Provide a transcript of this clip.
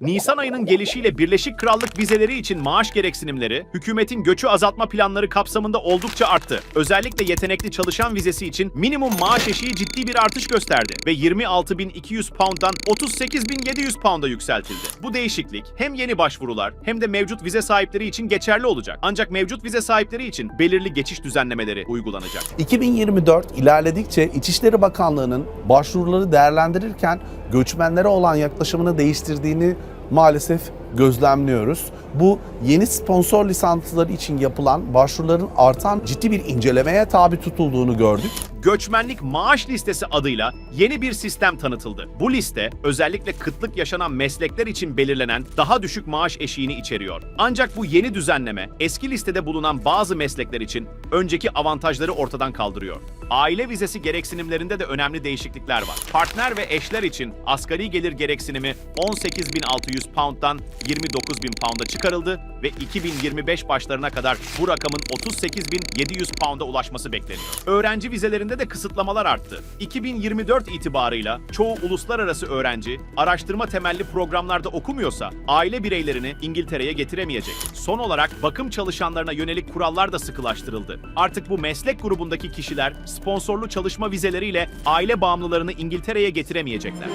Nisan ayının gelişiyle Birleşik Krallık vizeleri için maaş gereksinimleri, hükümetin göçü azaltma planları kapsamında oldukça arttı. Özellikle yetenekli çalışan vizesi için minimum maaş eşiği ciddi bir artış gösterdi ve 26.200 pound'dan 38.700 pound'a yükseltildi. Bu değişiklik hem yeni başvurular hem de mevcut vize sahipleri için geçerli olacak. Ancak mevcut vize sahipleri için belirli geçiş düzenlemeleri uygulanacak. 2024 ilerledikçe İçişleri Bakanlığı'nın başvuruları değerlendirirken göçmenlere olan yaklaşımını değiştirdiğini maalesef gözlemliyoruz. Bu yeni sponsor lisansları için yapılan başvuruların artan ciddi bir incelemeye tabi tutulduğunu gördük. Göçmenlik Maaş Listesi adıyla yeni bir sistem tanıtıldı. Bu liste özellikle kıtlık yaşanan meslekler için belirlenen daha düşük maaş eşiğini içeriyor. Ancak bu yeni düzenleme eski listede bulunan bazı meslekler için önceki avantajları ortadan kaldırıyor. Aile vizesi gereksinimlerinde de önemli değişiklikler var. Partner ve eşler için asgari gelir gereksinimi 18.600 pound'dan 29.000 pound'a çıkarıldı ve 2025 başlarına kadar bu rakamın 38.700 pound'a ulaşması bekleniyor. Öğrenci vizelerinde de kısıtlamalar arttı. 2024 itibarıyla çoğu uluslararası öğrenci araştırma temelli programlarda okumuyorsa aile bireylerini İngiltere'ye getiremeyecek. Son olarak bakım çalışanlarına yönelik kurallar da sıkılaştırıldı. Artık bu meslek grubundaki kişiler sponsorlu çalışma vizeleriyle aile bağımlılarını İngiltere'ye getiremeyecekler.